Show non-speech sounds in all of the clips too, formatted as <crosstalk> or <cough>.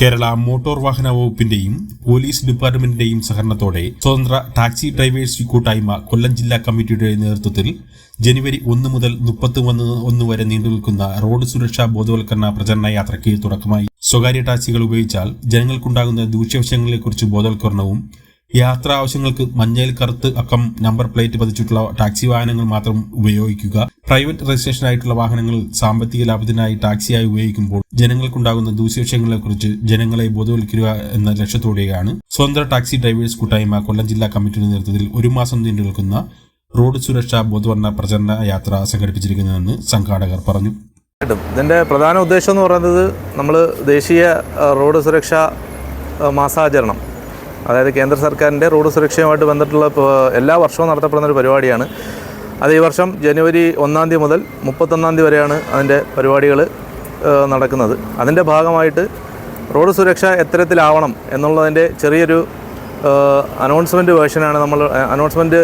Kerala motor വാഹന വകുപ്പിന്റെയും police ഡിപ്പാർട്ട്മെന്റിന്റെയും സഹകരണത്തോടെ സ്വതന്ത്ര ടാക്സി ഡ്രൈവേഴ്സ് കൂട്ടായ്മ കൊല്ലം ജില്ലാ കമ്മിറ്റിയുടെ നേതൃത്വത്തിൽ ജനുവരി ഒന്ന് മുതൽ മുപ്പത്തിയൊന്ന് ഒന്ന് വരെ നീണ്ടുനിൽക്കുന്ന റോഡ് സുരക്ഷാ ബോധവൽക്കരണ പ്രചരണ യാത്രയ്ക്ക് തുടക്കമായി. സ്വകാര്യ ടാക്സികൾ ഉപയോഗിച്ചാൽ ജനങ്ങൾക്കുണ്ടാകുന്ന ദൂഷ്യവശങ്ങളെക്കുറിച്ച് ബോധവൽക്കരണവും യാത്രാ ആവശ്യങ്ങൾക്ക് മഞ്ഞയിൽ കറുത്ത് അക്കം നമ്പർ പ്ലേറ്റ് പതിച്ചിട്ടുള്ള ടാക്സി വാഹനങ്ങൾ മാത്രം ഉപയോഗിക്കുക. പ്രൈവറ്റ് രജിസ്ട്രേഷൻ ആയിട്ടുള്ള വാഹനങ്ങൾ സാമ്പത്തിക ലാഭത്തിനായി ടാക്സിയായി ഉപയോഗിക്കുമ്പോൾ ജനങ്ങൾക്കുണ്ടാകുന്ന ദൂഷ്യവശങ്ങളെക്കുറിച്ച് ജനങ്ങളെ ബോധവൽക്കരിക്കുക എന്ന ലക്ഷ്യത്തോടെയാണ് സ്വതന്ത്ര ടാക്സി ഡ്രൈവേഴ്സ് കൂട്ടായ്മ കൊല്ലം ജില്ലാ കമ്മിറ്റിയുടെ നേതൃത്വത്തിൽ ഒരു മാസം നീണ്ടു നിൽക്കുന്ന റോഡ് സുരക്ഷാ ബോധവൽക്കരണ പ്രചരണ യാത്ര സംഘടിപ്പിച്ചിരിക്കുന്നതെന്ന് സംഘാടകർ പറഞ്ഞു. ഇതിന്റെ പ്രധാന ഉദ്ദേശം എന്ന് പറയുന്നത് നമ്മൾ ദേശീയ റോഡ് സുരക്ഷാ മാസാചരണം. അതായത് കേന്ദ്ര സർക്കാരിന്റെ റോഡ് സുരക്ഷയുമായിട്ട് ബന്ധപ്പെട്ടുള്ള എല്ലാ വർഷവും നടത്തപ്പെടുന്ന ഒരു പരിപാടിയാണ്. അത് ഈ വർഷം ജനുവരി ഒന്നാം തീയതി മുതൽ മുപ്പത്തൊന്നാം തീയതി വരെയാണ് അതിന്റെ പരിപാടികൾ നടക്കുന്നത്. അതിന്റെ ഭാഗമായിട്ട് റോഡ് സുരക്ഷ എത്തരത്തിലാവണം എന്നുള്ളതിന്റെ ചെറിയൊരു അനൗൺസ്മെന്റ് വേർഷനാണ് നമ്മൾ അനൗൺസ്മെന്റ്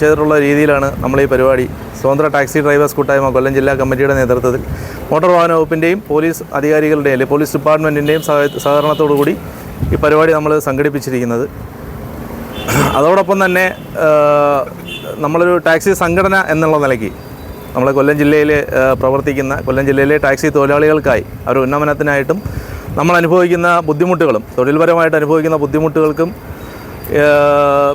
ചെയ്തിട്ടുള്ള രീതിയിലാണ് നമ്മൾ ഈ പരിപാടി. സ്വതന്ത്ര ടാക്സി ഡ്രൈവേഴ്സ് കൂട്ടായ്മ കൊല്ലം ജില്ലാ കമ്മിറ്റിയുടെ നേതൃത്വത്തിൽ. മോട്ടോർ വാഹന വകുപ്പിന്റെയും പോലീസ് അധികാരികളുടെയും അല്ലെങ്കിൽ പോലീസ് ഡിപ്പാർട്ട്മെന്റിന്റെയും സഹകരണത്തോടു കൂടി ഈ പരിപാടി നമ്മൾ സംഘടിപ്പിച്ചിരിക്കുന്നത്. അതോടൊപ്പം തന്നെ നമ്മളൊരു ടാക്സി സംഘടന എന്നുള്ള നിലയ്ക്ക് നമ്മൾ കൊല്ലം ജില്ലയിൽ പ്രവർത്തിക്കുന്ന കൊല്ലം ജില്ലയിലെ ടാക്സി തൊഴിലാളികൾക്കായി അവർ ഉന്നമനത്തിനായിട്ടും നമ്മൾ അനുഭവിക്കുന്ന ബുദ്ധിമുട്ടുകളും തൊഴിൽപരമായിട്ട് അനുഭവിക്കുന്ന ബുദ്ധിമുട്ടുകൾക്കും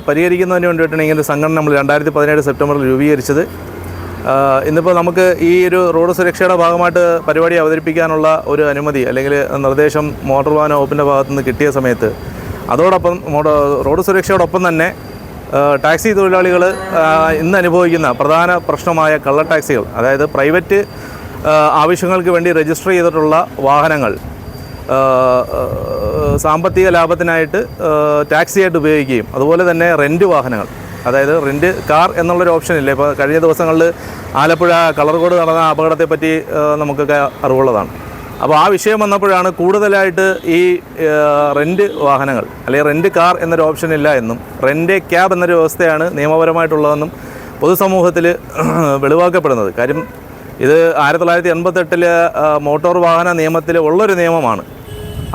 പരിഹരിക്കുന്നതിന് വേണ്ടിയിട്ടാണ് ഇങ്ങനെ സംഘടന നമ്മൾ രണ്ടായിരത്തി പതിനേഴ് സെപ്റ്റംബറിൽ രൂപീകരിച്ചത്. ഇന്നിപ്പോൾ നമുക്ക് ഈ ഒരു റോഡ് സുരക്ഷയുടെ ഭാഗമായിട്ട് പരിപാടി അവതരിപ്പിക്കാനുള്ള ഒരു അനുമതി അല്ലെങ്കിൽ നിർദ്ദേശം മോട്ടോർ വാഹന വകുപ്പിന്റെ ഭാഗത്തു നിന്ന് കിട്ടിയ സമയത്ത് അതോടൊപ്പം റോഡ് സുരക്ഷയോടൊപ്പം തന്നെ ടാക്സി തൊഴിലാളികൾ ഇന്ന് അനുഭവിക്കുന്ന പ്രധാന പ്രശ്നമായ കള്ള ടാക്സികൾ അതായത് പ്രൈവറ്റ് ആവശ്യങ്ങൾക്ക് വേണ്ടി രജിസ്റ്റർ ചെയ്തിട്ടുള്ള വാഹനങ്ങൾ സാമ്പത്തിക ലാഭത്തിനായിട്ട് ടാക്സിയായിട്ട് ഉപയോഗിക്കുകയും അതുപോലെ തന്നെ റെന്റ് വാഹനങ്ങൾ. അതായത് റെന്റ് കാർ എന്നുള്ളൊരു ഓപ്ഷൻ ഇല്ല? ഇപ്പോൾ കഴിഞ്ഞ ദിവസങ്ങളിൽ ആലപ്പുഴ കളർകോട് നടന്ന അപകടത്തെപ്പറ്റി നമുക്കൊക്കെ അറിവുള്ളതാണ്. അപ്പോൾ ആ വിഷയം വന്നപ്പോഴാണ് കൂടുതലായിട്ട് ഈ റെന്റ് വാഹനങ്ങൾ അല്ലെങ്കിൽ റെന്റ് കാർ എന്നൊരു ഓപ്ഷൻ ഇല്ല എന്നും റെന്റ് ക്യാബ് എന്നൊരു വ്യവസ്ഥയാണ് നിയമപരമായിട്ടുള്ളതെന്നും പൊതുസമൂഹത്തിൽ <clears throat> വെളിവാക്കപ്പെടുന്നത്. കാര്യം ഇത് ആയിരത്തി തൊള്ളായിരത്തി എൺപത്തെട്ടിലെ മോട്ടോർ വാഹന നിയമത്തിൽ ഉള്ളൊരു നിയമമാണ്.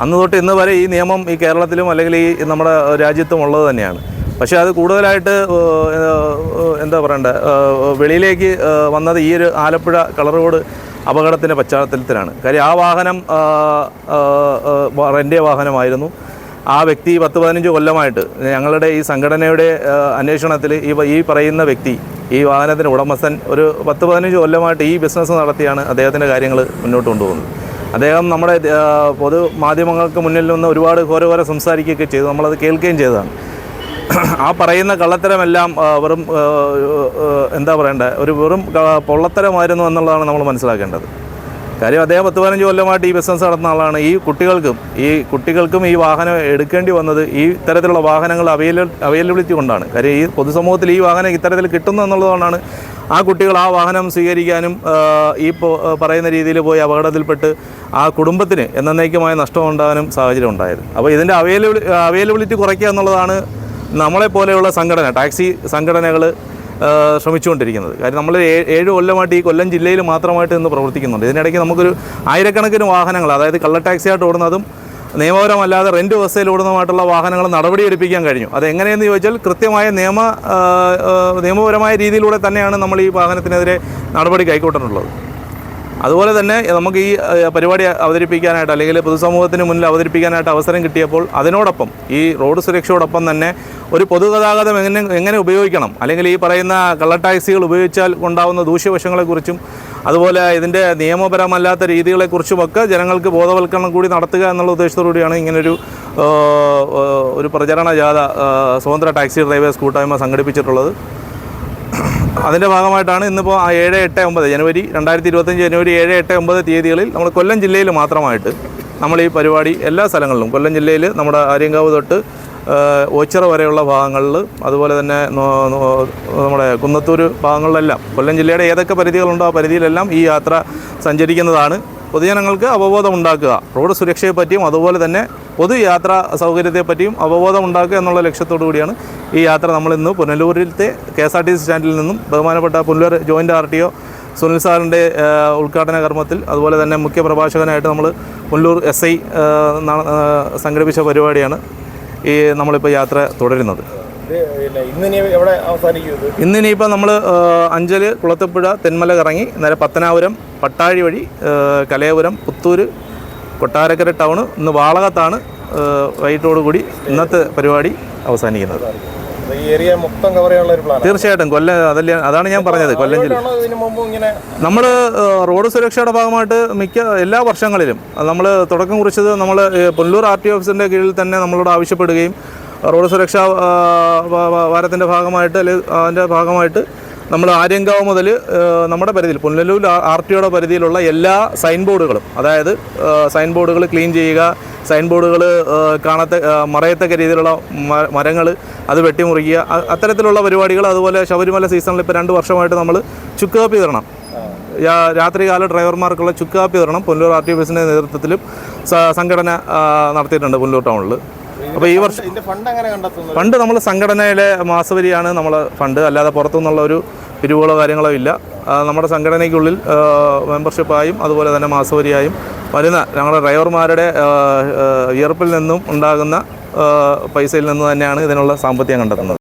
അന്ന് തൊട്ട് ഇന്ന് വരെ ഈ നിയമം ഈ കേരളത്തിലും അല്ലെങ്കിൽ ഈ നമ്മുടെ രാജ്യത്തും ഉള്ളത് തന്നെയാണ്. പക്ഷേ അത് കൂടുതലായിട്ട് എന്താ പറയണ്ടേ വെളിയിലേക്ക് വന്നത് ഈ ഒരു ആലപ്പുഴ കളർ റോഡ് അപകടത്തിന്റെ പശ്ചാത്തലത്തിലാണ്. കാര്യം ആ വാഹനം റെന്റെ വാഹനമായിരുന്നു. ആ വ്യക്തി പത്ത് പതിനഞ്ച് കൊല്ലമായിട്ട് ഞങ്ങളുടെ ഈ സംഘടനയുടെ അന്വേഷണത്തിൽ ഈ ഈ പറയുന്ന വ്യക്തി ഈ വാഹനത്തിന്റെ ഉടമസ്ഥൻ ഒരു പത്ത് പതിനഞ്ച് കൊല്ലമായിട്ട് ഈ ബിസിനസ് നടത്തിയാണ് അദ്ദേഹത്തിന്റെ കാര്യങ്ങൾ മുന്നോട്ട് കൊണ്ടുപോകുന്നത്. അദ്ദേഹം നമ്മുടെ പൊതു മാധ്യമങ്ങൾക്ക് മുന്നിൽ നിന്ന് ഒരുപാട് ഘോരഘോര സംസാരിക്കുകയൊക്കെ ചെയ്തു. നമ്മളത് കേൾക്കുകയും ചെയ്തതാണ്. ആ പറയുന്ന കള്ളത്തരമെല്ലാം വെറും എന്താ പറയണ്ടേ ഒരു വെറും പൊള്ളത്തരമായിരുന്നു എന്നുള്ളതാണ് നമ്മൾ മനസ്സിലാക്കേണ്ടത്. കാര്യം അദ്ദേഹം പത്ത് പതിനഞ്ച് കൊല്ലമായിട്ട് ഈ ബിസിനസ് നടത്തുന്ന ആളാണ്. ഈ കുട്ടികൾക്കും ഈ കുട്ടികൾക്കും ഈ വാഹനം എടുക്കേണ്ടി വന്നത് ഈ തരത്തിലുള്ള വാഹനങ്ങൾ അവൈല അവൈലബിലിറ്റി കൊണ്ടാണ്. കാര്യം ഈ പൊതുസമൂഹത്തിൽ ഈ വാഹനം ഇത്തരത്തിൽ കിട്ടുന്നു എന്നുള്ളതുകൊണ്ടാണ് ആ കുട്ടികൾ ആ വാഹനം സ്വീകരിക്കാനും ഈ പറയുന്ന രീതിയിൽ പോയി അപകടത്തിൽപ്പെട്ട് ആ കുടുംബത്തിന് എന്നേക്കുമായ നഷ്ടം ഉണ്ടാകാനും സാഹചര്യം ഉണ്ടായത്. അപ്പോൾ ഇതിന്റെ അവൈലബിൾ അവൈലബിലിറ്റി കുറയ്ക്കുക എന്നുള്ളതാണ് നമ്മളെപ്പോലെയുള്ള സംഘടന ടാക്സി സംഘടനകൾ ശ്രമിച്ചുകൊണ്ടിരിക്കുന്നത്. കാര്യം നമ്മൾ ഏഴ് കൊല്ലമായിട്ട് ഈ കൊല്ലം ജില്ലയിൽ മാത്രമായിട്ട് ഇന്ന് പ്രവർത്തിക്കുന്നുണ്ട്. ഇതിനിടയ്ക്ക് നമുക്കൊരു ആയിരക്കണക്കിന് വാഹനങ്ങൾ അതായത് കള്ള ടാക്സിയായിട്ട് ഓടുന്നതും നിയമപരമല്ലാതെ റെന്റ് വ്യവസ്ഥയിൽ ഓടുന്നതുമായിട്ടുള്ള വാഹനങ്ങൾ നടപടിയെടുപ്പിക്കാൻ കഴിഞ്ഞു. അത് എങ്ങനെയെന്ന് ചോദിച്ചാൽ കൃത്യമായ നിയമ നിയമപരമായ രീതിയിലൂടെ തന്നെയാണ് നമ്മൾ ഈ വാഹനത്തിനെതിരെ നടപടി കൈക്കൊണ്ടിട്ടുള്ളത്. അതുപോലെ തന്നെ നമുക്ക് ഈ പരിപാടി അവതരിപ്പിക്കാനായിട്ട് അല്ലെങ്കിൽ പൊതുസമൂഹത്തിന് മുന്നിൽ അവതരിപ്പിക്കാനായിട്ട് അവസരം കിട്ടിയപ്പോൾ അതിനോടൊപ്പം ഈ റോഡ് സുരക്ഷയോടൊപ്പം തന്നെ ഒരു പൊതുഗതാഗതം എങ്ങനെ എങ്ങനെ ഉപയോഗിക്കണം? അല്ലെങ്കിൽ ഈ പറയുന്ന കള്ള ടാക്സികൾ ഉപയോഗിച്ചാൽ ഉണ്ടാകുന്ന ദൂഷ്യവശങ്ങളെക്കുറിച്ചും അതുപോലെ ഇതിന്റെ നിയമപരമല്ലാത്ത രീതികളെക്കുറിച്ചുമൊക്കെ ജനങ്ങൾക്ക് ബോധവൽക്കരണം കൂടി നടത്തുക എന്നുള്ള ഉദ്ദേശത്തോടുകൂടിയാണ് ഇങ്ങനൊരു ഒരു പ്രചരണ ജാഥ സ്വതന്ത്ര ടാക്സി ഡ്രൈവേഴ്സ് കൂട്ടായ്മ സംഘടിപ്പിച്ചിട്ടുള്ളത്. അതിന്റെ ഭാഗമായിട്ടാണ് ഇന്നിപ്പോൾ ഏഴ് എട്ട് ഒമ്പത് ജനുവരി രണ്ടായിരത്തി ഇരുപത്തഞ്ച് ജനുവരി ഏഴ് എട്ട് ഒമ്പത് തീയതികളിൽ നമ്മൾ കൊല്ലം ജില്ലയിൽ മാത്രമായിട്ട് നമ്മൾ ഈ പരിപാടി എല്ലാ സ്ഥലങ്ങളിലും കൊല്ലം ജില്ലയിൽ നമ്മുടെ ആര്യങ്കാവ് തൊട്ട് ഓച്ചിറ വരെയുള്ള ഭാഗങ്ങളിൽ അതുപോലെ തന്നെ നമ്മുടെ കുന്നത്തൂർ ഭാഗങ്ങളിലെല്ലാം കൊല്ലം ജില്ലയുടെ ഏതൊക്കെ പരിധികളുണ്ടോ ആ പരിധിയിലെല്ലാം ഈ യാത്ര സഞ്ചരിക്കുന്നതാണ്. പൊതുജനങ്ങൾക്ക് അവബോധം ഉണ്ടാക്കുക റോഡ് സുരക്ഷയെപ്പറ്റിയും അതുപോലെ തന്നെ പൊതുയാത്രാ സൗകര്യത്തെപ്പറ്റിയും അവബോധം ഉണ്ടാക്കുക എന്നുള്ള ലക്ഷ്യത്തോടു കൂടിയാണ് ഈ യാത്ര നമ്മൾ ഇന്ന് പുനലൂരിലത്തെ K S R T C സ്റ്റാൻഡിൽ നിന്നും ബഹുമാനപ്പെട്ട Punalur joint R T O Sunil സാറിന്റെ ഉദ്ഘാടന കർമ്മത്തിൽ അതുപോലെ തന്നെ മുഖ്യ പ്രഭാഷകനായിട്ട് നമ്മൾ പുനലൂർ എസ് ഐ സംഘടിപ്പിച്ച പരിപാടിയാണ്. ഈ നമ്മളിപ്പോൾ യാത്ര തുടരുന്നത്. ഇന്നിനിയിപ്പോൾ നമ്മൾ അഞ്ചൽ കുളത്തപ്പുഴ തെന്മല കറങ്ങി നേരെ പത്തനാപുരം പട്ടാഴി വഴി കലയപുരം പുത്തൂർ കൊട്ടാരക്കര ടൗണ് ഇന്ന് വാളകത്താണ് വൈകിട്ടോടുകൂടി ഇന്നത്തെ പരിപാടി അവസാനിക്കുന്നത്. ഈ ഏരിയ മൊത്തം കവർ ചെയ്യാനുള്ള ഒരു പ്ലാൻ തീർച്ചയായിട്ടും. കൊല്ലം അതല്ല അതാണ് ഞാൻ പറഞ്ഞത് കൊല്ലം ജില്ല. നമ്മൾ റോഡ് സുരക്ഷയുടെ ഭാഗമായിട്ട് മിക്ക എല്ലാ വർഷങ്ങളിലും നമ്മൾ തുടക്കം കുറിച്ചത് നമ്മൾ പുല്ലൂർ ആർ ടി ഓഫീസിന്റെ കീഴിൽ തന്നെ നമ്മളോട് ആവശ്യപ്പെടുകയും റോഡ് സുരക്ഷാ വാരത്തിന്റെ ഭാഗമായിട്ട് അല്ലെങ്കിൽ അതിന്റെ ഭാഗമായിട്ട് നമ്മൾ ആര്യങ്കാവ് മുതൽ നമ്മുടെ പരിധിയിൽ പുനലൂർ ആർ ടി ഒയുടെ പരിധിയിലുള്ള എല്ലാ സൈൻ ബോർഡുകളും അതായത് സൈൻ ബോർഡുകൾ ക്ലീൻ ചെയ്യുക സൈൻ ബോർഡുകൾ കാണത്ത മറയത്തക്ക രീതിയിലുള്ള മരങ്ങൾ അത് വെട്ടിമുറിക്കുക. അത്തരത്തിലുള്ള പരിപാടികൾ അതുപോലെ ശബരിമല സീസണിൽ ഇപ്പോൾ രണ്ട് വർഷമായിട്ട് നമ്മൾ ചുക്ക് കാപ്പി തരണം രാത്രികാല ഡ്രൈവർമാർക്കുള്ള ചുക്ക് കാപ്പി തരണം. പുല്ലൂർ ആർ ടി ഓഫീസിന്റെ നേതൃത്വത്തിലും സംഘടന നടത്തിയിട്ടുണ്ട് പുല്ലൂർ ടൗണിൽ അപ്പോൾ ഈ വർഷം ഫണ്ട് നമ്മൾ സംഘടനയിലെ മാസവരിയാണ് നമ്മൾ ഫണ്ട്. അല്ലാതെ പുറത്തുനിന്നുള്ള ഒരു പിരിവുകളോ കാര്യങ്ങളോ ഇല്ല. നമ്മുടെ സംഘടനയ്ക്കുള്ളിൽ മെമ്പർഷിപ്പായും അതുപോലെ തന്നെ മാസവരിയായും വരുന്ന ഞങ്ങളുടെ ഡ്രൈവർമാരുടെ വിയർപ്പിൽ നിന്നും ഉണ്ടാകുന്ന പൈസയിൽ നിന്ന് തന്നെയാണ് ഇതിനുള്ള സാമ്പത്തികം കണ്ടെത്തുന്നത്.